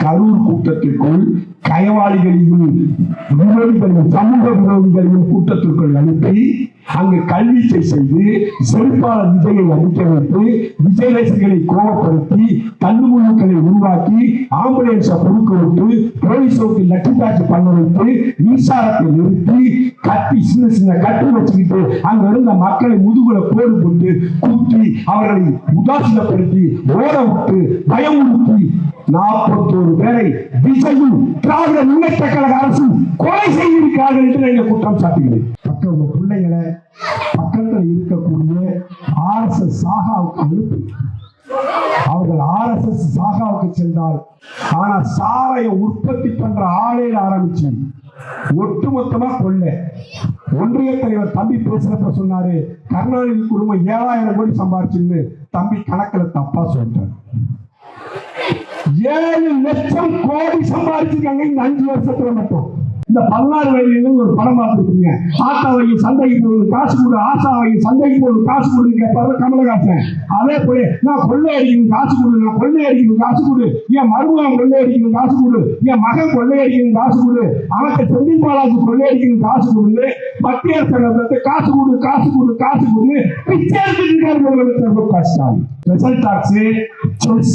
கரூர் கூட்டத்திற்குள் கயவாளிகளையும் விரோதிகளையும் சமூக விரோதிகளையும் கூட்டத்திற்குள் அனுப்பி அங்கு கல்வீச்சை செய்து செழிப்பாளர் விஜயை அடிக்க வைத்து விஜய் ரசிகளை கோபப்படுத்தி தள்ளுமுழுக்களை உருவாக்கி ஆம்புலன்ஸை பொறுக்க விட்டு போலீஸ் சவுக்கு லட்சிதாட்சி பண்ண வைத்து மின்சாரத்தை நிறுத்தி கத்தி சின்ன சின்ன கட்டு வச்சுக்கிட்டு அங்க இருந்த மக்களை முதுகுல போடு போட்டு குத்தி அவர்களை உதாசீனப்படுத்தி ஓட விட்டு பயமுறுத்தி நாற்பத்தோரு பேரை விஜயும் திராவிட முன்னேற்ற கழக அரசும் கொலை செய்திருக்கிறார்கள் என்று நான் குற்றம் சாட்டுகிறேன். பக்க பிள்ளைகளை பக்கத்தில் இருக்கக்கூடிய ஆர்எஸ்எஸ் சாகாவுக்கு அனுப்பி. அவர்கள் ஆர்எஸ்எஸ் சாகாவுக்கு சென்றால் ஆனா சாரையை உற்பத்தி பண்ற ஆலையில ஆரம்பிச்சு. ஒட்டுமொத்தமா கொள்ள. ஒன்றிய தலைவர் தம்பி பேசுறப்ப சொன்னாரு கருணாநிதி குடும்பம் ஏழாயிரம் கோடி சம்பாரிச்சுன்னு தம்பி கணக்கில் தப்பா சொல்றாரு. ஏழு லட்சம் கோடி சம்பாதிச்சிருக்காங்க. இந்த அஞ்சு வருஷத்துல மட்டும். இந்த பதினாறு வயதுல ஒரு படம் பார்த்துருக்கீங்க. ஆத்தாவையும் சந்தைக்கு போகுது காசு கொடு ஆசாவையும் சந்தைக்கு போகுது காசு கொடுங்க கேட்பாரு கமலஹாசன். அதே போல நான் கொள்ளை அடிக்கணும் காசு கொடு நான் கொள்ளை அடிக்கணும் காசு கொடு. என் மருமகன் கொள்ளை அடிக்கணும் காசு கொடு. என் மகன் கொள்ளை அடிக்கணும் காசு கொடு. அவனுக்கு செந்தில் பாலாஜி கொள்ளை அடிக்கணும் காசு கொடுங்க மத்திய சங்கத்தை காசு கொடு காசு கொடு காசு கொடு பிச்சை எடுத்துட்டு இருக்காரு முதலமைச்சர் மு க ஸ்டாலின். ஸ்பெஷல் டாக்ஸ் செஸ்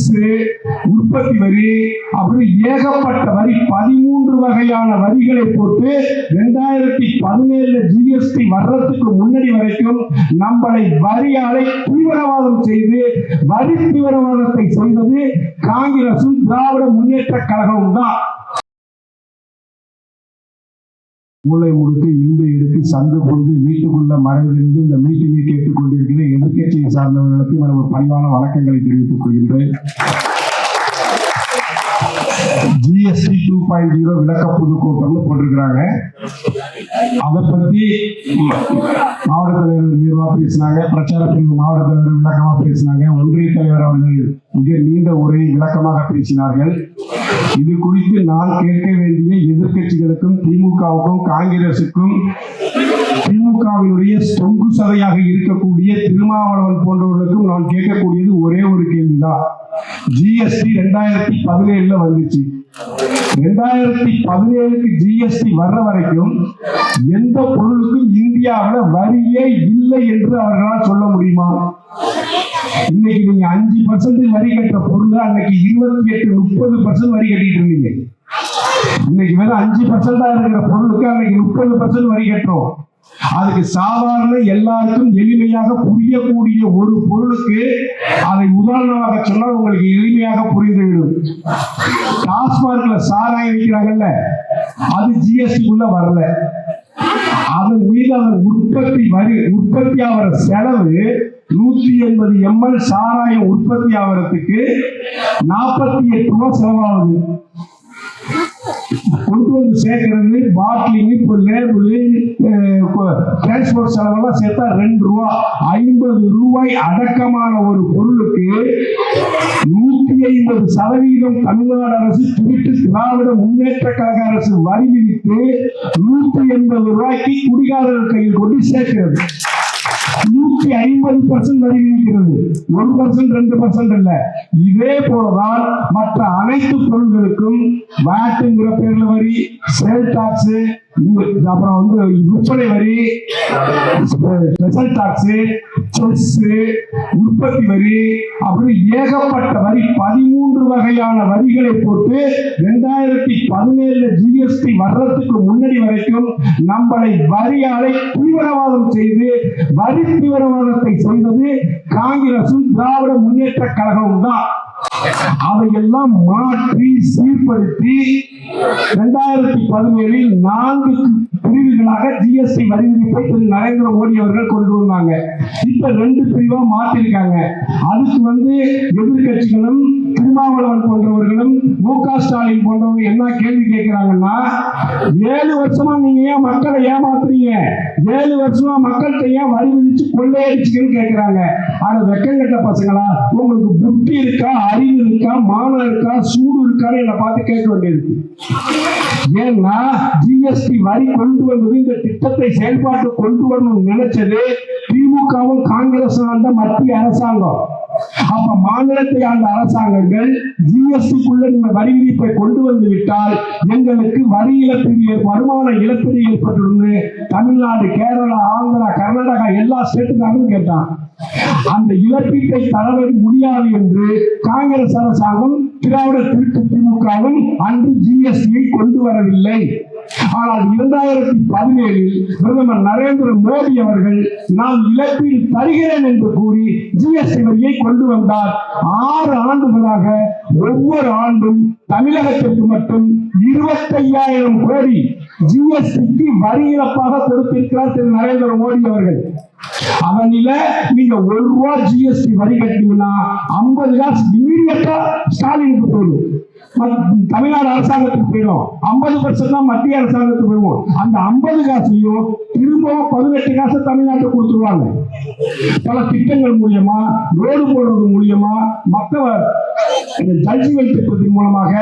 உற்பத்தி வரி அப்படின்னு ஏகப்பட்ட வரி பதிமூன்று வகையான வரிகளை போட்டு ரெண்டாயிரத்தி பதினேழுல ஜிஎஸ்டி வர்றதுக்கு முன்னாடி வரைக்கும் நம்மளை வரியாலை தீவிரவாதம் செய்து வரி தீவிரவாதத்தை செய்தது காங்கிரசும் திராவிட முன்னேற்ற கழகமும் தான். மூளை முழுக்க இந்து எடுத்து சந்து கொண்டு வீட்டுக்குள்ள மறைந்திருந்து இந்த மீட்டிங்கை கேட்டுக்கொண்டு சார்ந்தவர்களுக்கும் எனது பணிவான வணக்கங்களை தெரிவித்துக் கொள்கின்றேன். ஜிஎஸ்டி டூ பாயிண்ட் ஜீரோ விளக்க பொதுக்கூட்டம்னு போட்டிருக்கிறாங்க. அதை பத்தி மாவட்ட தலைவர் விரிவா பேசினாங்க பிரச்சார பிரிவு மாவட்ட தலைவர் விளக்கமா பேசினாங்க. ஒன்றிய தலைவர் அவர்கள் மிக நீண்ட உரையை விளக்கமாக பேசினார்கள். இது குறித்து நான் கேட்க வேண்டிய எதிர்க்கட்சிகளுக்கும் திமுகவுக்கும் காங்கிரசுக்கும் திமுகவினுடைய தொங்கு சதையாக இருக்கக்கூடிய திருமாவளவன் போன்றவர்களுக்கும் நான் கேட்கக்கூடியது ஒரே ஒரு கேள்விதான். ஜிஎஸ்டி ரெண்டாயிரத்தி பதினேழுல வந்துச்சு. ரெண்டாயிரத்தி பதினேழுக்கு ஜிஎஸ்டி வர்ற வரைக்கும் எந்த பொருளுக்கும் இந்தியாவில் வரியே இல்லை என்று அவர்களால் சொல்ல முடியுமா? இன்னைக்கு நீங்க அஞ்சு பர்சன்ட் வரி கட்ட பொருள் அன்னைக்கு இருபத்தி எட்டு முப்பது பர்சன்ட் வரி கட்டிட்டு இருந்தீங்க. இன்னைக்கு வெறும் அஞ்சு பர்சன்டா இருக்கிற பொருளுக்கு அன்னைக்கு முப்பது பர்சன்ட் வரி கட்டுறோம். அதுக்கு சாதாரண எல்லாருக்கும் எளிமையாக புரியக்கூடிய ஒரு பொருளுக்கு அதை உதாரணமாக சொன்னால் உங்களுக்கு எளிமையாக புரிந்துவிடும். டாஸ்மார்க்ல சாராயம் வைக்கிறாங்கல்ல அது ஜிஎஸ்டிக்குள்ள வரல. அதன் மீது அதன் உற்பத்தி வரி உற்பத்தி ஆகிற செலவு நூத்தி எண்பது எம்எல் சாராயம் உற்பத்தி ஆகிறதுக்கு நாற்பத்தி எட்டு ரூபாய் செலவாகுது. கொண்டு வந்து சேர்க்கறது பாட்டிலிங் இப்போ லேபிள் டிரான்ஸ்போர்ட் செலவெல்லாம் சேர்த்தா ரெண்டு ரூபா. ஐம்பது ரூபாய் அடக்கமான ஒரு பொருளுக்கு நூத்தி ஐம்பது சதவீதம் தமிழ்நாடு அரசு திருட்டு திராவிட முன்னேற்ற கழக அரசு வரி விதித்து நூத்தி எண்பது ரூபாய்க்கு குடிகாரர் கையில் கொண்டு சேர்க்கிறது. நூத்தி ஐம்பது பர்சன்ட் வரி விதிக்கிறது ஒரு பர்சன்ட் ரெண்டு பர்சன்ட் இல்ல இதே போலதான் மற்ற அனைத்து பொருள்களுக்கும் வாட்டுங்கிற பேர்ல வரி சேல் டாக்ஸ் அப்புறம் வந்து விற்பனை வரி ஸ்பெஷல் டாக்ஸ் செஸ் உற்பத்தி வரி அப்படின்னு ஏகப்பட்ட வரி பதிமூன்று வகையான வரிகளை போட்டு ரெண்டாயிரத்தி பதினேழுல ஜிஎஸ்டி வர்றதுக்கு முன்னாடி வரைக்கும் நம்மளை வரியாலை தீவிரவாதம் செய்து வரி தீவிரவாதத்தை செய்தது காங்கிரசும் திராவிட முன்னேற்ற கழகமும் தான். அதையெல்லாம் மாற்றி சீர்படுத்தி இரண்டாயிரத்தி பதினேழில் நான்கு பிரிவுகளாக ஜிஎஸ்டி வரி விதிப்பை திரு நரேந்திர மோடி அவர்கள் கொண்டு வந்தாங்க. இப்ப ரெண்டு பிரிவா மாத்திருக்காங்க. அதுக்கு வந்து எதிர்கட்சிகளும் திருமாவளவன் போன்றவர்களும் மு க. ஸ்டாலின் போன்றவங்க என்ன கேள்வி கேட்கிறாங்கன்னா ஏழு வருஷமா நீங்க ஏன் மக்களை ஏமாத்துறீங்க? ஏழு வருஷமா மக்கள்கிட்ட ஏன் வரி விதிச்சு கொள்ளையடிச்சுக்கன்னு கேட்கிறாங்க. ஆனா வெக்கங்கட்ட பசங்களா உங்களுக்கு புத்தி இருக்கா அறிவு இருக்கா மானம் இருக்கா சூடு இருக்கான்னு என்னை பார்த்து கேட்க வேண்டியிருக்கு ஏன்னா ஜிஎஸ்டி வரி கொண்டு வந்தது இந்த திட்டத்தை செயல்பாட்டு கொண்டு வரணும்னு நினைச்சது திமுகவும் காங்கிரஸும் தான் மத்திய அரசாங்கம். அப்ப மாநிலத்தை ஆண்ட அரசாங்கங்கள் ஜிஎஸ்டிக்குள்ள நீங்க வரி விதிப்பை கொண்டு வந்து விட்டால் எங்களுக்கு வரி இழப்பீடு வருமான இழப்பீடு ஏற்பட்டுள்ளது தமிழ்நாடு கேரளா ஆந்திரா கர்நாடகா எல்லா ஸ்டேட்டுக்காரரும் கேட்டான் அந்த இழப்பீட்டை தர முடியாது என்று காங்கிரஸ் அரசாங்கம் திராவிட திருட்டு திமுகவும் அன்று ஜிஎஸ்டியை கொண்டு வரவில்லை. ஆனால் இரண்டாயிரத்தி பதினேழில் பிரதமர் நரேந்திர மோடி அவர்கள் நான் இழப்பீடு தருகிறேன் என்று கூறி ஜிஎஸ்டி வரியை கொண்டு வந்தார். ஆறு ஆண்டுகளாக ஒவ்வொரு ஆண்டும் தமிழகத்திற்கு மட்டும் இருபத்தையாயிரம் கோடி ஜிஎஸ்டிக்கு வரி இழப்பாக கொடுத்திருக்கிறார் திரு நரேந்திர மோடி அவர்கள். அவனில நீங்க ஒரு ரூபா ஜிஎஸ்டி வரி கட்டினீங்கன்னா ஐம்பது காசு இமீடியட்டா ஸ்டாலினுக்கு போயிடும் தமிழ்நாடு அரசாங்கத்துக்கு போயிடும். ஐம்பது பர்சன்ட் தான் மத்திய அரசாங்கத்துக்கு போயிடும். அந்த ஐம்பது காசையும் திரும்பவும் பதினெட்டு காசை தமிழ்நாட்டை கொடுத்துருவாங்க. பல திட்டங்கள் மூலியமா ரோடு போடுறது மூலியமா மக்கள் இந்த ஜல்ஜீவன் திட்டத்தின் மூலமாக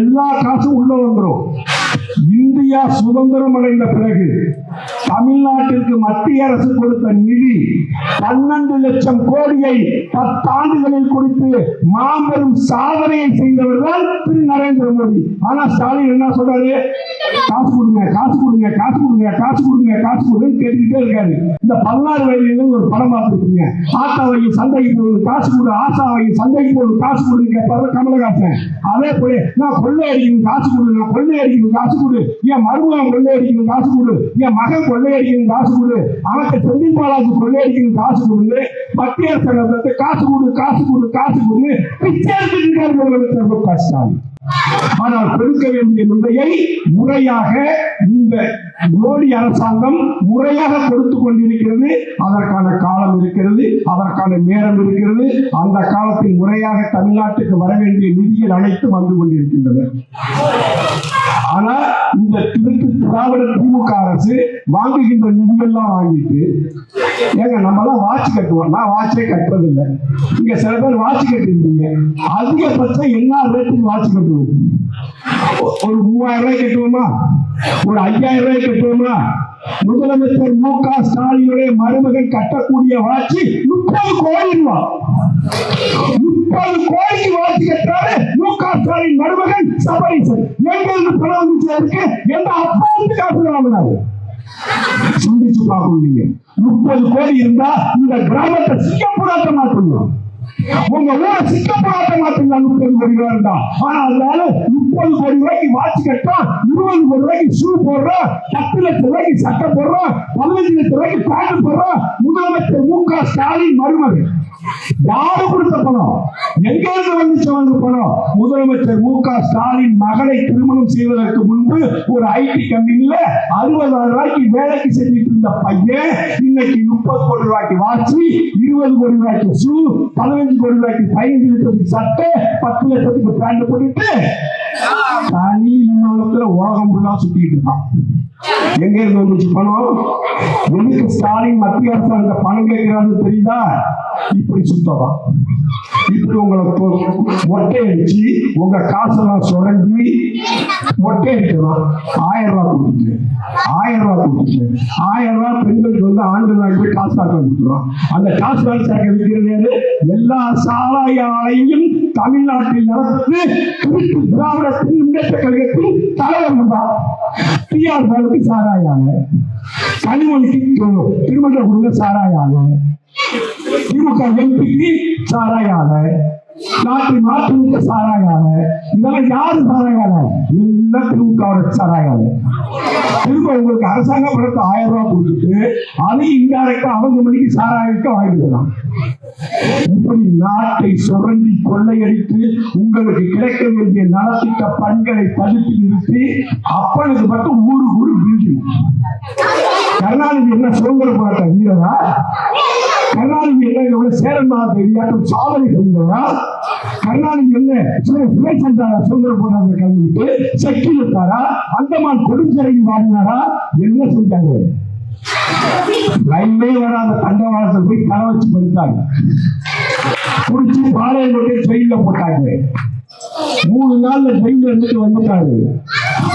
எல்லா காசும் உள்ள வந்துடும் இந்தியா சுதந்திரம் அடைந்த பிறகு தமிழ்நாட்டிற்கு மத்திய அரசு கொடுத்த நிதி பன்னெண்டு லட்சம் கோடியை பத்தாண்டுகளில் கொடுத்து மாபெரும் சாதனையை செய்தவர் தான் திரு நரேந்திர மோடி. ஆனா ஸ்டாலின் என்ன சொல்றாரு? காசு கொடுங்க காசு கொடுங்க காசு கொடுங்க காசு கொடுங்க காசு கொடுங்க கேட்டுக்கிட்டே இருக்காரு. இந்த பதினாறு வயதுல ஒரு படம் பார்த்துருக்கீங்க. ஆட்டா வகை சந்தைக்கு போகணும் காசு கொடு ஆசாவை சந்தைக்கு போகணும் காசு கொடுங்க கேட்பாரு கமலஹாசன். அதே போல நான் கொள்ளை அடிக்கணும் காசு கொடு நான் கொள்ளை அடிக்கணும் காசு கொடு. என் மருமகன் கொள்ளை அடிக்கணும் காசு கொடு. என் மகன் கொள்ளை அடிக்கணும் காசு கொடு. அவனுக்கு செந்தில் பாலாஜி கொள்ளை அடிக்கணும் காசு கொடுன்னு மத்திய அரசாங்கத்தை காசு கொடு காசு கொடு காசு கொடுன்னு பிச்சை எடுத்துட்டு இருக்காரு முதலமைச்சர் மு க ஸ்டாலின். ஆனால் கொடுக்க வேண்டிய நிலையை முறையாக இந்த மோடி அரசாங்கம் முறையாக கொடுத்து கொண்டிருக்கிறது. அதற்கான காலம் இருக்கிறது அதற்கான நேரம் இருக்கிறது. அந்த காலத்தில் முறையாக தமிழ்நாட்டுக்கு வர வேண்டிய நிதிகள் அனைத்தும் வந்து கொண்டிருக்கின்றன. ஆனா இந்த திருட்டு திராவிட திமுக அரசு வாங்குகின்ற நிதியெல்லாம் வாங்கிட்டு ஏங்க நம்ம எல்லாம் வாட்ச் கட்டுவோம். நான் வாட்சே கட்டுறதில்லை. இங்க சில பேர் வாட்ச் கட்டிருக்கீங்க. அதிகபட்சம் என்ன ரேட்டுக்கு வாட்ச் கட்டுவோம்? ஒரு மூவாயிரம் ரூபாய் கட்டுவோமா? ஒரு ஐயாயிரம் ரூபாய் கட்டுவோமா? முதலமைச்சர் மு க ஸ்டாலினுடைய மருமகன் கட்டக்கூடிய வாட்சி முப்பது கோடி ரூபாய் முப்பது கோடிக்கு வாட்சி கட்டுறாரு மு க ஸ்டாலின் மருமகன் சபரீசன். எங்க இருந்து பணம் வந்துச்சு அதுக்கு எந்த அப்பா வந்து காசு வாங்கினாரு. சிந்திச்சு பார்க்கணும் நீங்க. முப்பது கோடி இருந்தா இந்த கிராமத்தை சிங்கப்பூராட்ட மாட்டோம் உங்க ஊரை சிங்கப்பூராட்ட மாற்றலாம் முப்பது கோடி ரூபாய் இருந்தா. ஆனா அதனால முப்பது கோடி ரூபாய்க்கு வாட்ச் கட்டுறோம் இருபது கோடி ரூபாய்க்கு ஷூ போடுறோம் பத்து லட்சம் ரூபாய்க்கு சட்டை போடுறோம் பதினஞ்சு லட்சம் ரூபாய்க்கு பேண்ட் போடுறோம் முதலமைச்சர் மு க ஸ்டாலின் மருமகன் யாரு கொடுத்த பணம்? எங்க இருந்து வந்துச்சு வந்து பணம்? முதலமைச்சர் மு க ஸ்டாலின் மகளை திருமணம் செய்வதற்கு முன்பு ஒரு ஐடி கம்பெனில அறுபதாயிரம் ரூபாய்க்கு வேலைக்கு செஞ்சுட்டு இருந்த பையன் இன்னைக்கு முப்பது கோடி ரூபாய்க்கு வாட்சி இருபது கோடி ரூபாய்க்கு ஷூ பதினஞ்சு பதினஞ்சு கோடி ரூபாய்க்கு பதினஞ்சு லட்சத்துக்கு சட்டை பத்து லட்சத்துக்கு பேண்ட் போட்டுட்டு தனி விமானத்துல உலகம் ஃபுல்லா சுத்திட்டு இருக்கான். எங்க இருந்து வந்துச்சு பணம்? எதுக்கு ஸ்டாலின் மத்திய அரசு அந்த பணம் கேட்கிறான்னு தெரியுதா? இப்படி சுத்ததான் இப்படி உங்களை மொட்டை அடிச்சு உங்க காசெல்லாம் சுரண்டி மொட்டை அடிக்கலாம் ஆயிரம் ரூபாய் கொடுத்துட்டு ஆயிரம் ரூபாய் கொடுத்துட்டு ஆயிரம் ரூபாய் பெண்களுக்கு வந்து ஆண்டு நாள் போய் காசு தாக்க கொடுத்துருவோம் அந்த காசு வாங்கி விற்கிறது எல்லா சாராய தமிழ்நாட்டில் நடந்து திருட்டு திராவிட முன்னேற்ற கழகத்தின் தலைவர் தான் டிஆர் பாலுக்கு சாராய ஆலை கனிமொழிக்கு திருமண குடும்ப சாராய ஆலை திமுக எம்பிக்கு சாராயால நாட்டு நாட்டு சாராயால இதெல்லாம் யாரு சாராயால எல்லாம் திமுகவோட சாராயால திரும்ப உங்களுக்கு அரசாங்க பணத்தை ஆயிரம் ரூபாய் கொடுத்துட்டு அதையும் இன்டைரக்டா அவங்க மணிக்கு சாராயத்தை வாங்கிக்கலாம் இப்படி நாட்டை சுரண்டி கொள்ளையடித்து உங்களுக்கு கிடைக்க வேண்டிய நலத்திட்ட பணிகளை தடுத்து நிறுத்தி அப்பனுக்கு மட்டும் ஊரு ஊரு பில்டிங் கருணாநிதி என்ன சுதந்திர போராட்ட வீரரா? கருணாநிதி என்ன இவ்வளவு சேரன் மகாதேவியாட்டம் சாதனை செய்தவரா கருணாநிதி என்ன சிவ- சிவசந்திரா சுதந்திர போராட்ட கலந்துட்டு செக்கி விட்டாரா? அந்தமான் கொடுஞ்சரையில் வாங்கினாரா என்ன செஞ்சாங்க ரயிலே வராத தண்டவாளத்தை போய் தலை வச்சு படுத்தாங்க. குடிச்சு பாளையம் கொண்டு ஜெயில போட்டாங்க. மூணு நாள்ல ஜெயில இருந்துட்டு வந்துட்டாரு.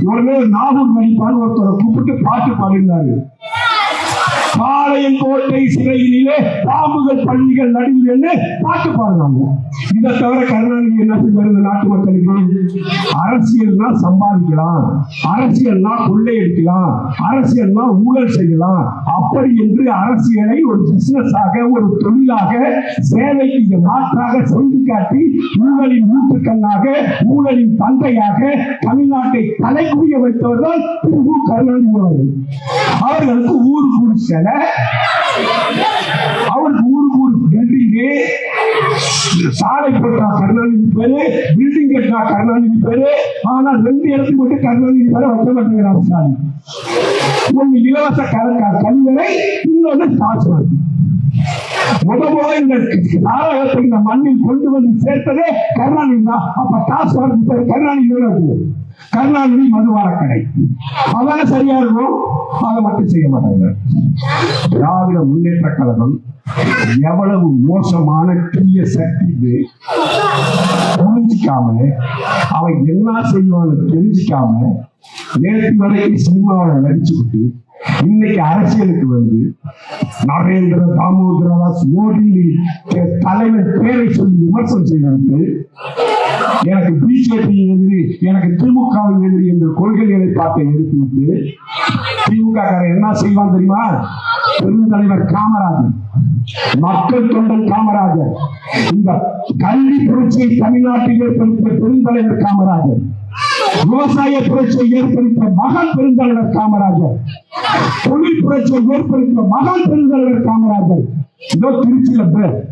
உடனே நாகூர் மணிப்பான்னு ஒருத்தரை கூப்பிட்டு பாட்டு பாடினாரு. பாளையம் கோட்டை சிறையிலே பாம்புகள் பள்ளிகள் நடுவில் என்று பாட்டு பாடுறாங்க. இதை தவிர கருணாநிதி என்ன செஞ்சாரு? இந்த நாட்டு மக்களுக்கு அரசியல்னா சம்பாதிக்கலாம் அரசியல்னா கொள்ளையடிக்கலாம் அரசியல்னா ஊழல் செய்யலாம். அப்படி என்று அரசியலை ஒரு பிசினஸ் ஆக ஒரு தொழிலாக சேவைக்கு மாற்றாக செய்து காட்டி ஊழலின் ஊற்றுக்கண்ணாக ஊழலின் தந்தையாக தமிழ்நாட்டை தலைக்குரிய வைத்தவர்கள் திரு கருணாநிதி அவர்களுக்கு ஊருக்கு ஒரு சிலை அவருக்கு ஊருக்கு ஒரு பில்டிங்கு சாலை போட்டா கருணாநிதி பேரு பில்டிங் கட்டா கருணாநிதி பேரு ஆனா ரெண்டு இடத்துக்கு மட்டும் கருணாநிதி பேரை வைக்க மாட்டேங்கிறார் ஸ்டாலின். ஒன்னு இலவச கல்வரை இன்னொன்னு தாசுவாங்க இந்த நாடகத்தை இந்த மண்ணில் கொண்டு வந்து சேர்த்ததே கருணாநிதி தான். அப்ப டாஸ்மாக் பேர் கருணாநிதி கருணாநிதி மதுவார கடை. அதான் சரியா இருக்கும். அதை மட்டும் செய்ய மாட்டாங்க. திராவிட முன்னேற்ற கழகம் எவ்வளவு மோசமான தீய சக்தி இது புரிஞ்சிக்காம அவன் என்ன செய்வான்னு தெரிஞ்சிக்காம நேற்று வரைக்கும் சினிமாவில் நடிச்சுக்கிட்டு இன்னைக்கு அரசியலுக்கு வந்து நரேந்திர தாமோதரதாஸ் மோடி தலைவர் பேரை சொல்லி விமர்சனம் செய்வது எனக்கு பிஜேபி எதிரி எனக்கு திமுக எதிரி என்ற கொள்கைகளை பார்த்து எடுத்துவிட்டு திமுக காரன் என்ன செய்வான் தெரியுமா? பெருந்தலைவர் காமராஜர் மக்கள் தொண்டர் காமராஜர் இந்த கல்வி புரட்சியை தமிழ்நாட்டில் ஏற்படுத்திய பெருந்தலைவர் காமராஜர். விவசாய புரட்சியை ஏற்படுத்த மகன் பெருந்தலைவர் காமராஜர். தொழில் புரட்சியை ஏற்படுத்த மகன் பெருந்தலைவர் காமராஜர். இதோ திருச்சியில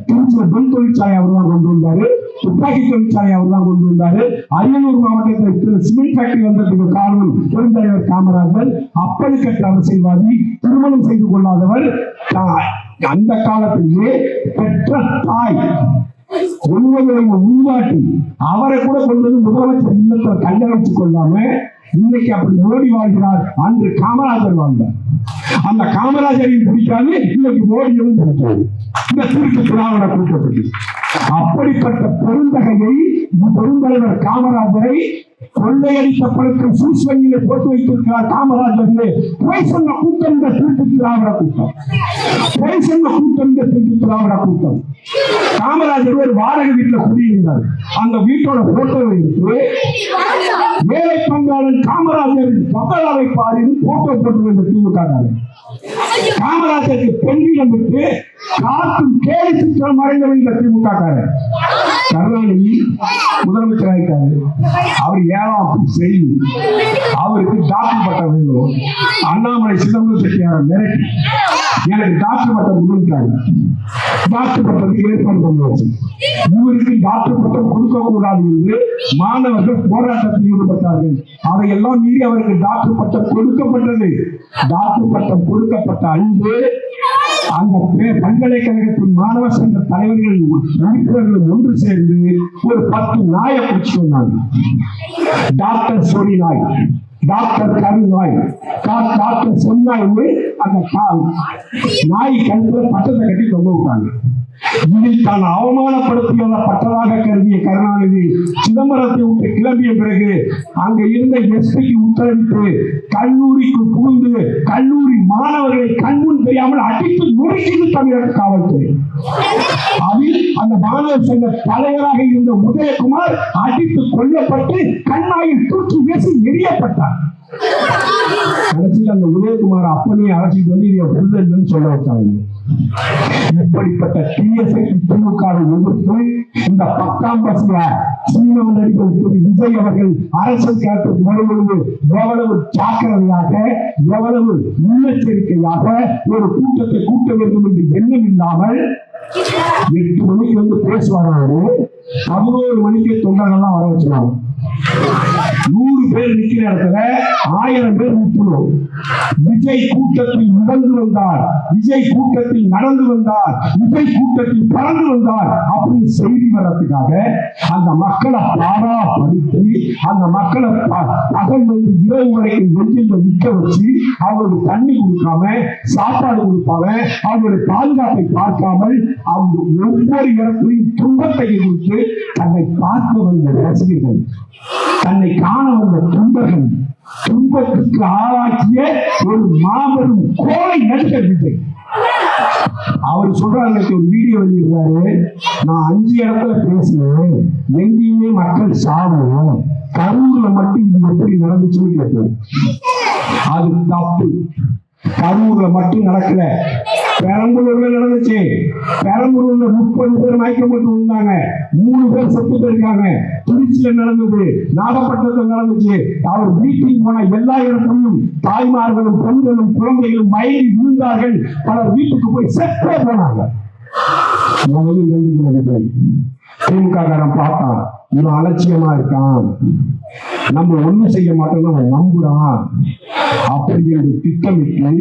திருச்சியில பெண் தொழிற்சாலை அவர் தான் கொண்டு வந்தாரு. துப்பாக்கி தொழிற்சாலை அவர் தான் கொண்டு வந்தாரு. அரியலூர் மாவட்டத்தில் சிமெண்ட் ஃபேக்டரி வந்ததுக்கு காரணம் பெருந்தலைவர் காமராஜர். அப்படிப்பட்ட அரசியல்வாதி திருமணம் செய்து கொள்ளாதவர். அந்த காலத்திலேயே பெற்ற தாய் ஒருவரை உருவாட்டி அவரை கூட கொண்டு வந்து முதலமைச்சர் இல்லத்தை கண்ட வச்சு கொள்ளாம இன்னைக்கு அப்படி மோடி வாழ்கிறார் அன்று காமராஜர் வாழ்ந்தார். அந்த காமராஜரையும் பிடிக்காது இன்னைக்கு மோடியும் பிடிக்காது இந்த திருட்டு திராவிட கூட்டப்பட்டு அப்படிப்பட்ட பெருந்தகையை பெருந்தலைவர் காமராஜரை கொள்ளையடித்த பழக்கம் சூஸ் வங்கியில போட்டு வைத்திருக்கிறார் காமராஜர் பொய் சொன்ன கூட்டம் இந்த திருட்டு திராவிட கூட்டம். பொய் சொன்ன கூட்டம் இந்த திருட்டு திராவிட கூட்டம். காமராஜர் ஒரு வாடகை வீட்டுல குடியிருந்தார். அந்த வீட்டோட போட்டோவை எடுத்து வேலை பங்காளன் காமராஜர் பங்களாவை பாரின்னு போட்டோ போட்டு வந்த திமுக காமராஜருக்கு பெண்ணிடம் விட்டு காற்றும் கேலி சித்திரம் மறைந்தவன் இந்த திமுக கருணாநிதி முதலமைச்சர் ஆயிட்டாரு அவர் ஏழாம் செய்தி அவருக்கு டாக்டர் பட்டம் வேணும். அண்ணாமலை சிதம்பரம் செட்டியார மிரட்டி எனக்கு டாக்டர் பட்டம் கொடுத்தாங்க டாக்டர் பட்டத்துக்கு ஏற்பாடு பண்ணுவாங்க இவருக்கு டாக்டர் பட்டம் கொடுக்க கூடாது என்று மாணவர்கள் போராட்டத்தில் ஈடுபட்டார்கள். அதையெல்லாம் மீறி அவருக்கு டாக்டர் பட்டம் கொடுக்கப்பட்டது. டாக்டர் பட்டம் கொடுக்கப்பட்ட அன்று அந்த பல்கலைக்கழகத்தின் மாணவர் சங்க தலைவர்கள் நடிப்பவர்களும் ஒன்று சேர்ந்து ஒரு பத்து நாயை பிடிச்சு வந்தாங்க. டாக்டர் சோனி நாய் டாக்டர் கரு நாய் டாக்டர் சொன்னாய் அந்த நாய் கழுத்துல பட்டத்தை கட்டி தொங்க விட்டாங்க. இதில் தான் அவமானப்படுத்தியுள்ள பட்டதாக கருதிய கரு சிதம்பரத்தை விட்டு கிளம்பிய பிறகு அங்க இருந்த எஸ்பிக்கு உத்தரவிட்டு கல்லூரிக்கு புகுந்து கல்லூரி மாணவர்களை கண்முன் தெரியாமல் அடித்து நொறுக்கியது தமிழக காவல்துறை. அதில் அந்த மாணவர் சென்ற தலைவராக இருந்த உதயகுமார் அடித்து கொல்லப்பட்டு கண்ணாயில் தூக்கி வீசி எரியப்பட்டார் கடைசியில் அந்த உதயகுமார் அப்பனையே அழைச்சிட்டு வந்து இதை சொல்ல வச்சாங்க இப்படிப்பட்ட தீய சக்தி திமுகவை எதிர்த்து இந்த பத்தாம் பஸ்ல சினிமா நடிகர் திரு விஜய் அவர்கள் அரசியல் களத்துக்கு வரும்பொழுது எவ்வளவு ஜாக்கிரதையாக எவ்வளவு முன்னெச்சரிக்கையாக ஒரு கூட்டத்தை கூட்ட வேண்டும் என்று எண்ணம் இல்லாமல் எட்டு மணிக்கு வந்து பேசுவார். அவரு பதினோரு மணிக்கு தொண்டர்கள்லாம் வர வச்சுருவாங்க. நூறு பேர் நிற்கிற இடத்துல ஆயிரம் பேர் நிற்கணும் விஜய் கூட்டத்தில் நடந்து வந்தார். விஜய் கூட்டத்தில் நடந்து வந்தார். விஜய் கூட்டத்தில் பறந்து வந்தார் அப்படின்னு செய்தி வர்றதுக்காக அந்த மக்களை பாராபடுத்தி அந்த மக்களை பகல் வந்து இரவு வரைக்கும் வெயில்ல நிக்க வச்சு அவங்களுக்கு தண்ணி கொடுக்காம சாப்பாடு கொடுப்பாம அவங்களுடைய பாதுகாப்பை பார்க்காமல் அவங்க ஒவ்வொரு இடத்திலையும் துன்பத்தை கொடுத்து தன்னை பார்க்க வந்த ரசிகர்கள். தன்னை காண வந்த துன்பகன் துன்பத்துக்கு ஆளாக்கிய ஒரு மாபெரும் கோலை நடிகர் விஜய். அவர் சொல்றாரு ஒரு வீடியோ வெளியிடுறாரு. நான் அஞ்சு இடத்துல பேசினேன். எங்கேயுமே மக்கள் சாவும் கரூர்ல மட்டும் இது எப்படி நடந்துச்சுன்னு கேட்டேன். அது தப்பு. கரூர்ல மட்டும் நடக்கல. பெரம்பலூர்ல நடந்துச்சு. பெரம்பலூர்ல முப்பது பேர் மயக்கப்பட்டு விழுந்தாங்க. மூணு பேர் செத்து போயிருக்காங்க. திருச்சியில நடந்தது நாகப்பட்டினத்தில் நடந்துச்சு. அவர் வீட்டுக்கு போன எல்லா இடத்துலையும் தாய்மார்களும் பெண்களும் குழந்தைகளும் மயங்கி விழுந்தார்கள். பலர் வீட்டுக்கு போய் செத்தே போனாங்க. முதலில் திமுக காரன் பார்த்தான் இவன் அலட்சியமா இருக்கான். நம்ம ஒண்ணும் செய்ய மாட்டோம்னு அவன் நம்புறான். அப்படி என்று திட்டமிட்டு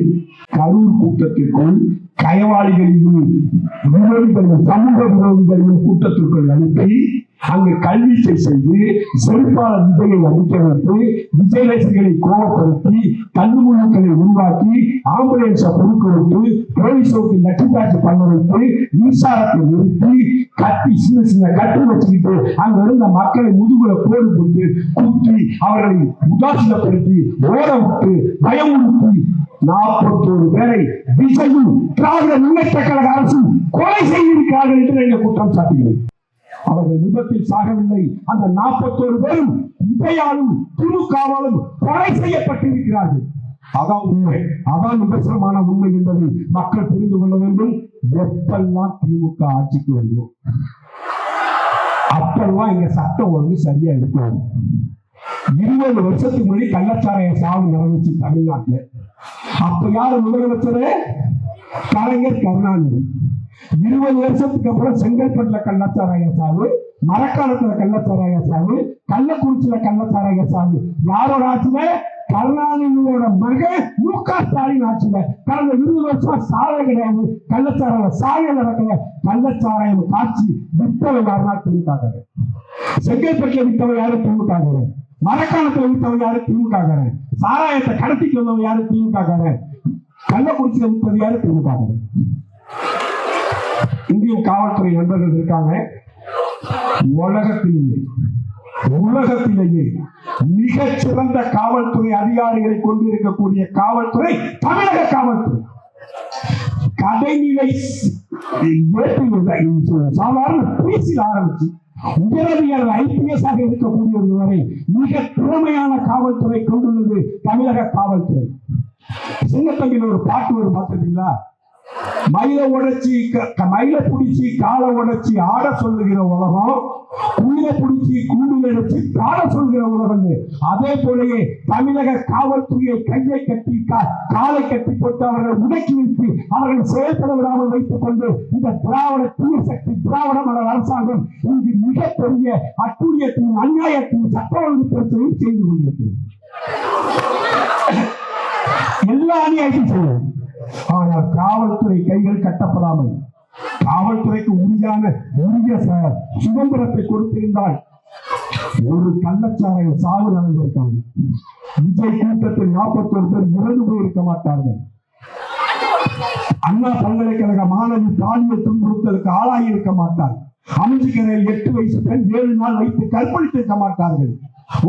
கரூர் கூட்டத்திற்குள் கயவாளிகளையும் விரோதிகளையும் சமூக விரோதிகளையும் கூட்டத்திற்குள் அனுப்பி அங்கு கல்வீச்சை செய்து செழிப்பாளர் விஜயை அடிக்க வைத்து விஜய் ரசிகர்களை கோபப்படுத்தி தள்ளுமுழுக்களை உருவாக்கி ஆம்புலன்ஸை பொறுக்க விட்டு போலீஸோக்கு லட்டிச்சார்ஜ் பண்ண வைத்து மின்சாரத்தை நிறுத்தி கட்டி சின்ன சின்ன கட்டு வச்சுக்கிட்டு அங்க இருந்த மக்களை முதுகுல போடு போட்டு குத்தி அவர்களை உதாசீனப்படுத்தி ஓட விட்டு பயமுறுத்தி நாற்பத்தோரு பேரை விஜயும் திராவிட முன்னேற்ற கழக அரசு கொலை செய்திருக்கிறார்கள் என்று எங்கள் குற்றம் சாட்டுகிறேன். அவர்கள் விபத்தில் சாகவில்லை. அந்த நாற்பத்தோரு பேரும் விஜயாலும் திமுகவாலும் கொலை செய்யப்பட்டிருக்கிறார்கள். அதான் உண்மை. அதான் நிதர்சனமான உண்மை என்பதை மக்கள் புரிந்து கொள்ள வேண்டும். எப்பெல்லாம் திமுக ஆட்சிக்கு வருவோம் அப்பெல்லாம் இங்க சட்டம் ஒழுங்கு சரியா இருக்கும் இருபது வருஷத்துக்கு முன்னாடி கள்ளச்சாரைய சாவு நடந்துச்சு தமிழ்நாட்டுல. அப்ப யாரு முதலமைச்சர்? கலைஞர் கருணாநிதி. இருபது வருஷத்துக்கு அப்புறம் செங்கல்பட்டுல கள்ளச்சாராய சாவு மரக்காலத்துல கள்ளச்சாராய சாவு கள்ளக்குறிச்சியில கள்ளச்சாராய சாவு. யாரோட ஆட்சியில? கருணாநிதியோட மகன் மு க ஸ்டாலின் ஆட்சியில. கடந்த இருபது வருஷம் சாலை கிடையாது. கள்ளச்சாராய சாலை நடக்கல. கள்ளச்சாராயம் காட்சி வித்தவை யாருன்னா திமுக செங்கல்பட்டுல வித்தவை யாரு? திமுக மரக்காலத்துல வித்தவன் யாரு? திமுக சாராயத்தை கடத்திட்டு வந்தவன் யாரு? திமுக கள்ளக்குறிச்சியில வித்தது யாரு? திமுக இந்திய காவல்துறை நண்பர்கள் இருக்காங்க. உலகத்திலேயே உலகத்திலேயே மிகச் சிறந்த காவல்துறை அதிகாரிகளை கொண்டிருக்கக்கூடிய காவல்துறை தமிழக காவல்துறை. கடைநிலை சாதாரண பேசில் ஆரம்பிச்சு உயரவியல் ஐபிஎஸ் ஆக இருக்கக்கூடியவர்கள் வரை மிக திறமையான காவல்துறை கொண்டுள்ளது தமிழக காவல்துறை. சின்னத்தம்பியில் ஒரு பாட்டு ஒரு பார்த்துருக்கீங்களா? மயில உடைச்சி க- மயில பிடிச்சி காலை உடைச்சி ஆட சொல்லுகிற உலகம் குயில பிடிச்சி கூண்டில் அடைச்சி காட சொல்கிற உலகம். அதே போலயே தமிழக காவல்துறையை கையை கட்டி காலை கட்டி போட்டு அவர்கள் முடக்கி வைத்து அவர்கள் செயல்பட விடாமல் வைத்துக் கொண்டு இந்த திராவிட தீய சக்தி திராவிட மலர் அரசாங்கம் இங்கு மிகப்பெரிய அட்டூழியத்தையும் அநியாயத்தையும் சட்ட ஒழுங்கு பிரச்சனையும் செய்து கொண்டிருக்கிறது. எல்லா அநியாயத்தையும் செய்யும் ஆனால் காவல்துறை கைகள் கட்டப்படாமல் காவல்துறைக்கு உரியான உரிய ச- சுதந்திரத்தை கொடுத்திருந்தால் ஒரு கள்ளச்சாராய சாவு நடந்திருக்காங்க விஜய் கூட்டத்தில் நாற்பத்தோரு பேர் இறந்து போயிருக்க மாட்டார்கள். அண்ணா பல்கலைக்கழக மாணவி பாலியல் துன்புறுத்தலுக்கு ஆளாகி இருக்க மாட்டார். அமைஞ்சிக்கரையில் எட்டு வயசு பெண் ஏழு நாள் வைத்து கற்பழித்திருக்க மாட்டார்கள்.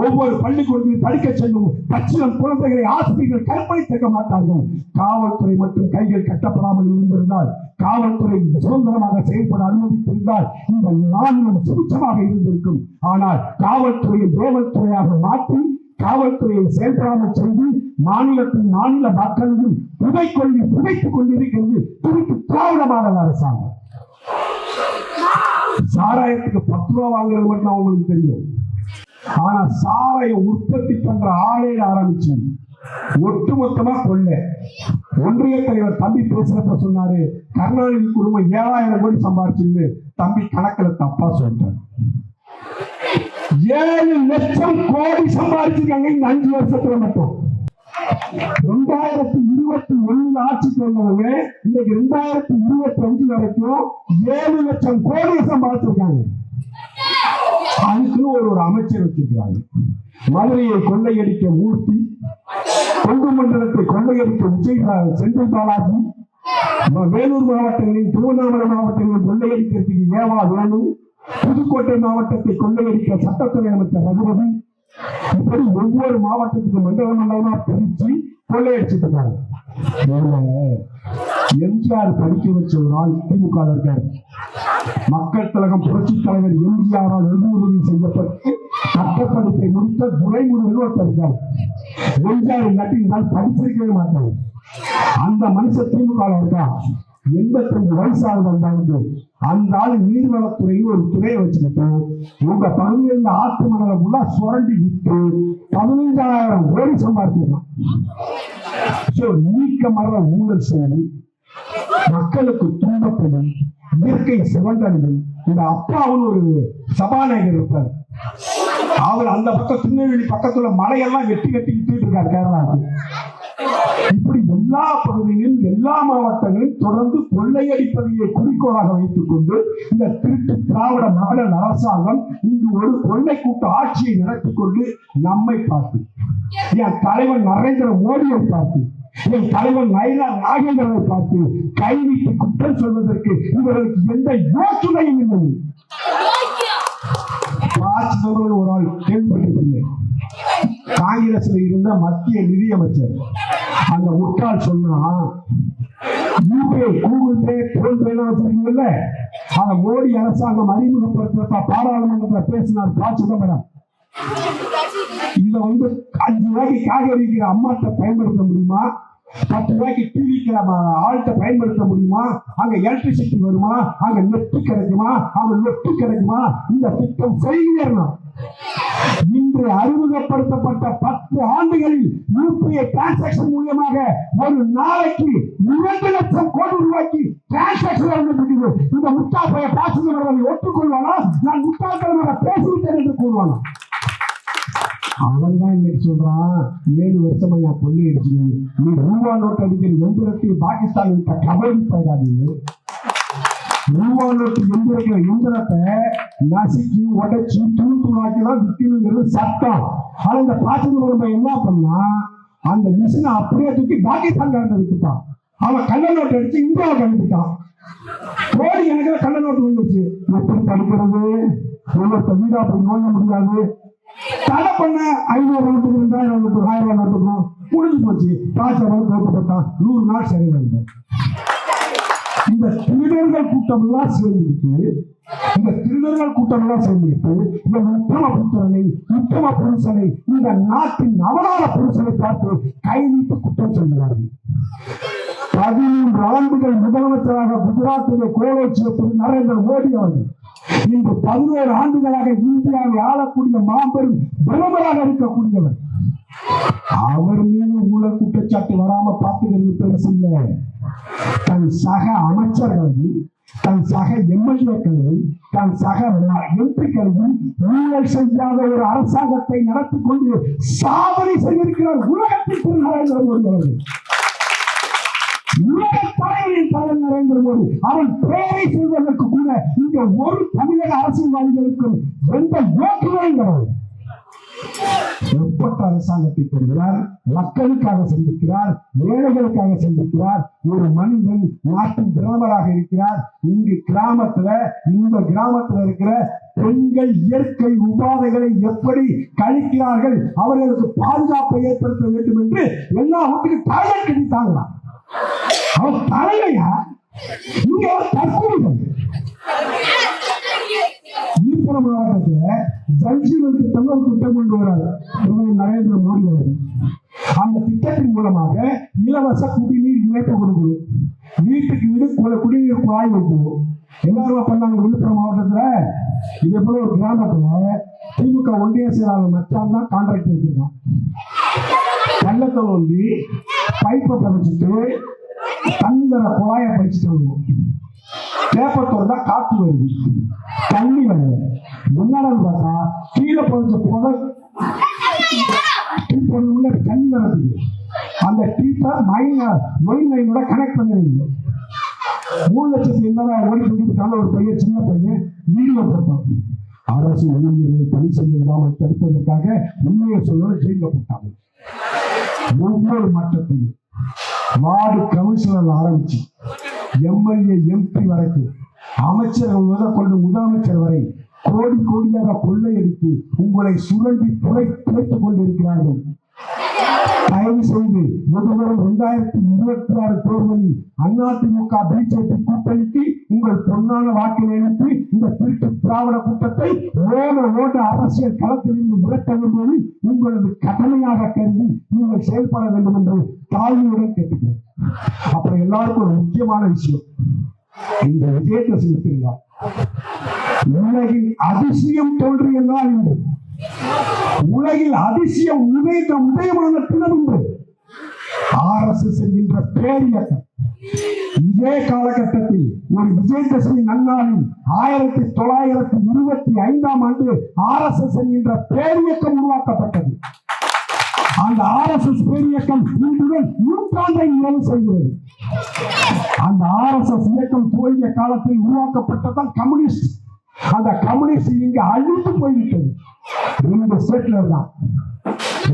ஒவ்வொரு பள்ளிக்கூடத்தில் படிக்க செல்லும் பச்சிலம் குழந்தைகளை ஆசிரியர்கள் கற்பழித்திருக்க மாட்டார்கள். காவல்துறை மற்றும் கைகள் கட்டப்படாமல் இருந்திருந்தால் காவல்துறை சுதந்திரமாக செயல்பட அனுமதித்திருந்தால் இந்த மாநிலம் சுபிச்சமாக இருந்திருக்கும். ஆனால் காவல்துறையை தேவல்துறையாக மாற்றி காவல்துறையை செயல்படாமல் செய்து மாநிலத்தின் மாநில மக்களையும் புதைக்கொள்ளி புதைத்துக் கொண்டிருக்கிறது குறித்து திராவிடமான அரசாங்கம். சாராயத்துக்கு பத்து ரூபா வாங்குறது மட்டும் அவங்களுக்கு தெரியும். ஆனா சாராயம் உற்பத்தி பண்ற ஆளே ஆரம்பிச்சு. ஒட்டுமொத்தமா கொள்ள. ஒன்றிய தலைவர் தம்பி பேசுறப்ப சொன்னாரு கருணாநிதி குடும்பம் ஏழாயிரம் கோடி சம்பாரிச்சுன்னு தம்பி கணக்குல தப்பா சொல்றாரு. ஏழு லட்சம் கோடி சம்பாதிச்சிருக்காங்க இந்த அஞ்சு வருஷத்துல மட்டும். ரெண்டாயிரத்தி இருபத்தி ஒண்ணுல ஆட்சிக்கு வந்தவங்க இன்னைக்கு ரெண்டாயிரத்தி இருபத்தி அஞ்சு வரைக்கும் ஏழு லட்சம் கோடி சம்பாதிச்சிருக்காங்க அதுக்குன்னு ஒரு ஒரு அமைச்சர் வச்சிருக்கிறாங்க மதுரையை கொள்ளையடிக்க மூர்த்தி கொங்கு மண்டலத்தை கொள்ளையடிக்க விஜய் செந்தில் பாலாஜி வேலூர் மாவட்டங்களில் திருவண்ணாமலை மாவட்டங்களில் கொள்ளையடிக்கிறதுக்கு ஏவா வேணு புதுக்கோட்டை மாவட்டத்தை கொள்ளையடிக்க சட்டத்துறை அமைச்சர் ரகுபதி இப்படி ஒவ்வொரு மாவட்டத்துக்கு மண்டல மண்டலமா பிரிச்சு கொள்ளையடிச்சிட்டு இருக்காங்க எம்ஜிஆர் படிக்க வச்ச ஒரு ஆள் திமுக இருக்காரு. மக்கள் கழகம் புரட்சி தலைவர் எம்ஜிஆரால் எழுதுமதி செய்யப்பட்டு சட்டப்படிப்பை முடித்த துரைமுருகன் ஒருத்தர் இருக்காரு. எம்ஜிஆர் இல்லாட்டி படிச்சிருக்கவே மாட்டாங்க அந்த மனுஷன் திமுக இருக்கா? எண்பத்தி ரெண்டு வயசாக வந்தாங்க அந்த ஆள் நீர்வளத்துறையில் ஒரு துறையை வச்சுக்கிட்டு உங்க பகுதியில் இருந்த ஆற்று மணலை உள்ள சுரண்டி விட்டு பதினைஞ்சாயிரம் கோடி சம்பாதிச்சிருக்கான் நீக்க மர ஊழல் செயல் மக்களுக்கு துன்பத்திலும் இயற்கை சிவந்தனிலும் இந்த அப்பாவுன்னு ஒரு சபாநாயகர் இருப்பார். அவர் அந்த பக்கம் திருநெல்வேலி பக்கத்துல மலையெல்லாம் வெட்டி வெட்டி வித்துட்டு இருக்காரு கேரளாவுக்கு. இப்படி எல்லா பகுதியிலும் எல்லா மாவட்டங்களிலும் தொடர்ந்து கொள்ளையடிப்பதையே குறிக்கோளாக வைத்துக் கொண்டு இந்த திருட்டு திராவிட மகளிர் அரசாங்கம் இங்கு ஒரு கொள்ளை கூட்ட ஆட்சியை நடத்திக் கொண்டு நம்மை பார்த்து என் தலைவர் நரேந்திர மோடியை பார்த்து என் தலைவன் நயனா நாகேந்திரனை பார்த்து கைவிட்டு குற்றம் சொல்வதற்கு இவர்களுக்கு எந்த யோசனையும் இல்லை. ஒரு ஆள் கேள்விப்பட்டிருக்கிறேன் காங்கிரஸ்ல இருந்த மத்திய நிதியமைச்சர் அந்த முட்டாள் சொன்னா யூபிஐ கூகுள் பே போன் பே வச்சிருக்கீங்கல்ல? அந்த மோடி அரசாங்கம் அறிமுகப்படுத்த பாராளுமன்றத்தில் பேசினார் பா சிதம்பரம் இதை வந்து அஞ்சு ரூபாய்க்கு காய் விற்கிற அம்மாட்ட பயன்படுத்த முடியுமா? பத்து ரூபாய்க்கு டீ விற்கிற ஆள்கிட்ட பயன்படுத்த முடியுமா? அங்க எலக்ட்ரிசிட்டி வருமா? அங்க நெட்டு கிடைக்குமா? அங்க நெட்டு கிடைக்குமா? இந்த திட்டம் செய்யணும் இன்று அறிமுகப்படுத்தப்பட்ட பத்து ஆண்டுகளில் யூபிஐ டிரான்சாக்சன் மூலியமாக ஒரு நாளைக்கு இரண்டு லட்சம் கோடி ரூபாய்க்கு டிரான்சாக்சன் நடந்துட்டு இந்த முட்டா பைய பாசிதவர்களை நான் முட்டாள்தனமாக பேசிவிட்டேன் என்று கூறுவானா? அவன் தான் இன்னைக்கு சொல்றான். ஏழு வருஷம் ஐயா கொள்ளை அடிச்சுங்க நீ ரூபா நோட்டு அடிக்கிற எந்திரத்தை பாகிஸ்தான் விட்ட கபடி போயிடாதீங்க ரூபா நோட்டு எந்திரிக்கிற எந்திரத்தை நசுக்கி உடைச்சி தூள் தூளாக்கி தான் விற்கணுங்கிறது சட்டம். ஆனா இந்த பாசிதவரம் என்ன பண்ணா அந்த மிஷினை அப்படியே தூக்கி பாகிஸ்தான் கலந்து விட்டுட்டான். அவன் கள்ள நோட்டு அடிச்சு இந்தியாவை கலந்துட்டான் கோடி எனக்கு கள்ள நோட்டு வந்துருச்சு. எப்படி தடுக்கிறது ஒவ்வொருத்த வீடா போய் நோய முடியாது. தடை பண்ண ஐநூறு நோட்டுக்கு ரெண்டாயிரம் நோட்டுக்கு ஆயிரம் ரூபாய் நோட்டுக்கும் முடிஞ்சு போச்சு. பாசவன் அளவு நூறு நாள் சரியில் இருந்தார் இந்த திருடர்கள் கூட்டம் எல்லாம் சேர்ந்துக்கிட்டு இந்த திருடர்கள் கூட்டம் எல்லாம் சேர்ந்துக்கிட்டு இந்த உத்தம புத்திரனை உத்தம புருஷனை இந்த நாட்டின் அவதார புருஷனை பார்த்து கைவிட்டு குற்றம் சொல்கிறார்கள். பதிமூன்று ஆண்டுகள் முதலமைச்சராக குஜராத்திலே கோலோச்சிய திரு நரேந்திர மோடி அவர்கள். இன்று பதினோரு ஆண்டுகளாக இந்தியாவை ஆளக்கூடிய மாபெரும் பிரதமராக இருக்கக்கூடியவர். அவர் மீது ஊழல் குற்றச்சாட்டு வராம பார்த்துக்கிறது பெருசு இல்லை. தன் சக அமைச்சர்களையும் தன் சக எம்எல்ஏக்களையும் தன் சக எம்பிக்களையும் ஊழல் செய்யாத ஒரு அரசாங்கத்தை நடத்தி கொண்டு சாதனை செய்திருக்கிறார் உலகத்திற்கு நரேந்திர மோடி அவர்கள் உலக நரேந்திர மோடி அவன் பேரை செய்வதற்கு கூட இங்க ஒரு தமிழக அரசியல்வாதிகளுக்கும் எந்த யோக்கியமும் கிடையாது எப்பட்ட அரசாங்கத்தை பெறுகிறார்? மக்களுக்காக சந்திக்கிறார் ஏழைகளுக்காக சந்திக்கிறார் ஒரு மனிதன் நாட்டின் பிரதமராக இருக்கிறார். இங்கு கிராமத்துல இந்த கிராமத்துல இருக்கிற பெண்கள் இயற்கை உபாதைகளை எப்படி கழிக்கிறார்கள்? அவர்களுக்கு பாதுகாப்பை ஏற்படுத்த வேண்டும் என்று எல்லா வீட்டுக்கு டாய்லெட் கட்டித்தாங்களாம். அவன் தலைமையா? இங்க தற்கொலை விழுப்புரம் மாவட்டத்துல ஜல்ஜீவன் திட்டம் ஒரு திட்டம் கொண்டு வராது பிரதமர் நரேந்திர மோடி அவர்கள். அந்த திட்டத்தின் மூலமாக இலவச குடிநீர் இணைப்பு கொடுக்கணும் வீட்டுக்கு வீடு குல- குடிநீர் குழாய் வைக்கணும் எல்லாரும் பண்ணாங்க விழுப்புரம் மாவட்டத்துல இதே போல ஒரு கிராமத்துல திமுக ஒன்றிய செயலாளர் மச்சான் தான் கான்ட்ராக்ட் வச்சிருக்கான். கள்ளத்தை நோண்டி பைப்பை பதிச்சுட்டு தண்ணி வர குழாயை படிச்சுட்டு வருவோம். பேப்பர் திறந்தா காத்து வருது. தண்ணி வரல முன்னாடி பார்த்தா கீழே பதிச்ச போத டீப் உள்ள தண்ணி வரதுக்கு அந்த டீப்பை மைன் மைன் லைனோட கனெக்ட் பண்ணவே மூணு லட்சத்தி எண்பதாயிரம் கோடி கொடுத்துட்டாங்க ஒரு பையன் சின்ன பையன் வீடியோ போட்டான் அரசு ஊழியர்களை பணி செய்ய விடாமல் தடுப்பதற்காக உண்மையை சொல்ல ஜெயில போட்டாங்க. ஒவ்வொரு மட்டத்திலும் வார்டு கவுன்சிலர் ஆரம்பிச்சு எம்எல்ஏ எம்பி வரைக்கும் அமைச்சர்கள் முதற்கொண்டு முதலமைச்சர் வரை கோடி கோடியாக கொள்ளையடித்து உங்களை சுரண்டி துளை துளைத்துக் கொண்டிருக்கிறார்கள். தயவு செய்து முதல்வரும் இரண்டாயிரத்தி இருபத்தி ஆறு தேர்தலில் அதிமுக பிஜேபி கூட்டணிக்கு உங்கள் பொன்னான வாக்கினை அளித்து இந்த திருட்டு திராவிட கூட்டத்தை ஓட ஓட அரசியல் களத்திலிருந்து விரட்ட வேண்டியது உங்களது கடமையாக கருதி நீங்கள் செயல்பட வேண்டும் என்று தாழ்மையுடன் கேட்டுக்கிறேன். அப்புறம் எல்லாருக்கும் ஒரு முக்கியமான விஷயம். இந்த விஜயத்தை திருவிழா உலகில் அதிசயம் தோன்றியதான் இன்று உலகில் அதிசயம் உதய உதயமான தினம் இன்று ஆர் எஸ் எஸ் என்கின்ற பேரியக்கம் இதே காலகட்டத்தில் ஒரு விஜயதசமி நன்னாளில் ஆயிரத்தி தொள்ளாயிரத்தி இருபத்தி ஐந்தாம் ஆண்டு ஆர் எஸ் எஸ் என்கின்ற பேரியக்கம் உருவாக்கப்பட்டது. அந்த ஆர் எஸ் எஸ் பேரியக்கம் இன்றுடன் நூற்றாண்டை நிறைவு செய்கிறது. அந்த ஆர் எஸ் எஸ் இயக்கம் தோல்விய காலத்தில் உருவாக்கப்பட்டதால் கம்யூனிஸ்ட். அந்த கம்யூனிஸ்ட் இங்க அழிந்து போய்விட்டது. ரெண்டு ஸ்டேட்ல இருக்கான்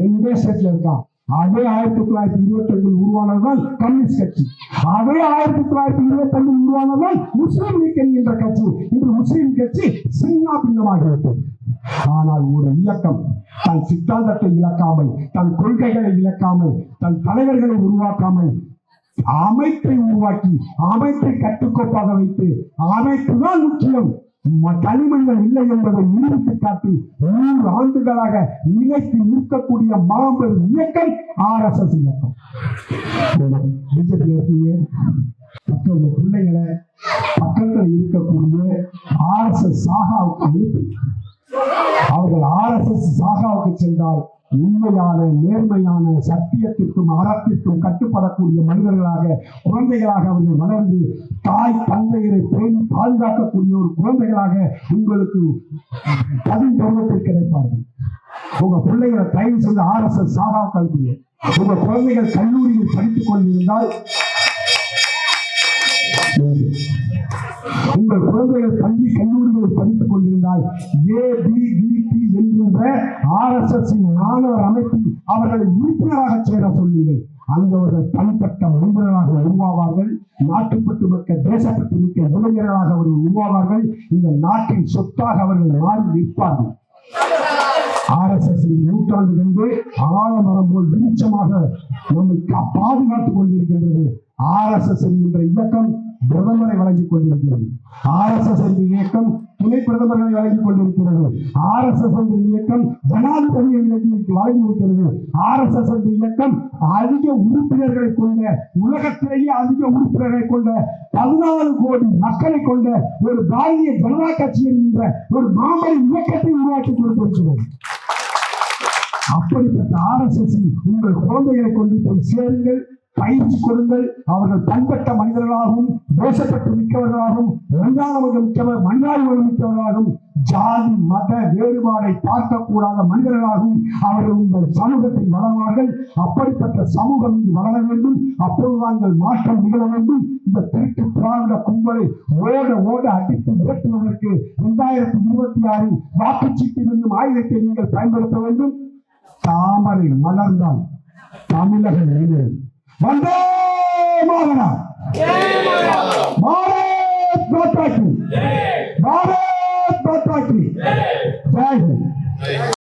ரெண்டே ஸ்டேட்ல இருக்கான் அதே ஆயிரத்தி தொள்ளாயிரத்தி இருபத்தி ரெண்டில் உருவானதுதான் கம்யூனிஸ்ட் கட்சி. அதே ஆயிரத்தி தொள்ளாயிரத்தி இருபத்தி ரெண்டில் உருவானதுதான் முஸ்லீம் லீக் என்கின்ற கட்சி. இன்று முஸ்லீம் கட்சி சின்னா பின்னமாகிவிட்டது. ஆனால் ஒரு இயக்கம் தன் சித்தாந்தத்தை இழக்காமல் தன் கொள்கைகளை இழக்காமல் தன் தலைவர்களை உருவாக்காமல் அமைப்பை உருவாக்கி அமைப்பை கட்டுக்கோப்பாக வைத்து அமைப்பு தான் முக்கியம். ம- தனிமனிதன் இல்லை என்பதை நிரூபித்து காட்டி நூறு ஆண்டுகளாக நிலைத்து நிற்கக்கூடிய மாபெரும் இயக்கம் ஆர் எஸ் எஸ் இயக்கம். பிஜேபி இருக்கீங்க இருக்கக்கூடிய ஆர் எஸ் எஸ் சாகாவுக்கு அவர்கள் ஆர் எஸ் எஸ் சாகாவுக்கு சென்றால் உண்மையான நேர்மையான சத்தியத்திற்கும் அறத்திற்கும் கட்டுப்படக்கூடிய மனிதர்களாக குழந்தைகளாக அவர்கள் வளர்ந்து தாய் தந்தையரை பேணி பாதுகாக்கக்கூடிய ஒரு குழந்தைகளாக உங்களுக்கு பதில் பருவத்தில் கிடைப்பார்கள். உங்க பிள்ளைகளை தயவு செய்து ஆர் எஸ் எஸ் சாகா கல்வியை உங்க குழந்தைகள் கல்லூரியில் படித்துக் கொண்டிருந்தால் உங்கள் குழந்தைகள் பள்ளி கல்லூரிகளில் படித்துக் கொண்டிருந்தால் ஏ பி என்கின்ற ஆர் எஸ் எஸ் மாணவர் அமைப்பில் அவர்களை உறுப்பினராக சேர சொல்லுங்கள். அங்கு அவர்கள் தனிப்பட்ட மனிதர்களாக உருவாவார்கள். நாட்டுப்பட்டு மிக்க தேசப்பட்டு மிக்க இளைஞர்களாக அவர்கள் உருவாவார்கள். இந்த நாட்டின் சொத்தாக அவர்கள் மாறி நிற்பார்கள். ஆர்எஸ்எஸ் நூற்றாண்டிலிருந்து ஆலமரம் போல் வெளிச்சமாக நம்மை பாதுகாத்துக் கொண்டிருக்கின்றது. ஆர்எஸ்எஸ் என்கின்ற இயக்கம் பிரதமரை வழங்கிக் கொண்டிருக்கிறது. ஆர்எஸ்எஸ் என்ற இயக்கம் துணை பிரதமர்கள் வழங்கிக் கொண்டிருக்கிறது. ஆர்எஸ்எஸ் என்ற இயக்கம் ஜனாதிபதியை வழங்கி ஆர் எஸ் ஆர்எஸ்எஸ் என்ற இயக்கம் அதிக உறுப்பினர்களை கொண்ட உலகத்திலேயே அதிக உறுப்பினர்களை கொண்ட பதினாலு கோடி மக்களை கொண்ட ஒரு பாரதிய ஜனதா கட்சி என்கின்ற ஒரு மாபெரும் இயக்கத்தை உருவாக்கி கொடுத்திருக்கிறது அப்படிப்பட்ட ஆர்எஸ்எஸ் உங்கள் குழந்தைகளை கொண்டு போய் சேருங்கள் பயிற்சி கொடுங்கள். அவர்கள் பண்பட்ட மனிதர்களாகவும் தேசப்பட்டு மிக்கவர்களாகவும் மனிதானவர்கள் மிக்கவர் மனிதாபிமானம் மிக்கவர்களாகவும் ஜாதி மத வேறுபாடை பார்க்கக்கூடாத மனிதர்களாகவும் அவர்கள் உங்கள் சமூகத்தில் வளர்வார்கள். அப்படிப்பட்ட சமூகம் இங்கு வளர வேண்டும். அப்பொழுதுதான் மாற்றம் நிகழ வேண்டும். இந்த திருட்டு திராவிட கும்பலை ஓட ஓட அடித்து விரட்டுவதற்கு இரண்டாயிரத்தி இருபத்தி ஆறில் வாக்குச்சீட்டில் இருந்தும் ஆயுதத்தை நீங்கள் பயன்படுத்த வேண்டும். தாமரை மலர்ந்தால் தமிழகம் நினைவு வந்தே மாதனா பாரத் மாதா கி பாரத் மாதா கி ஜெய் ஹிந்த்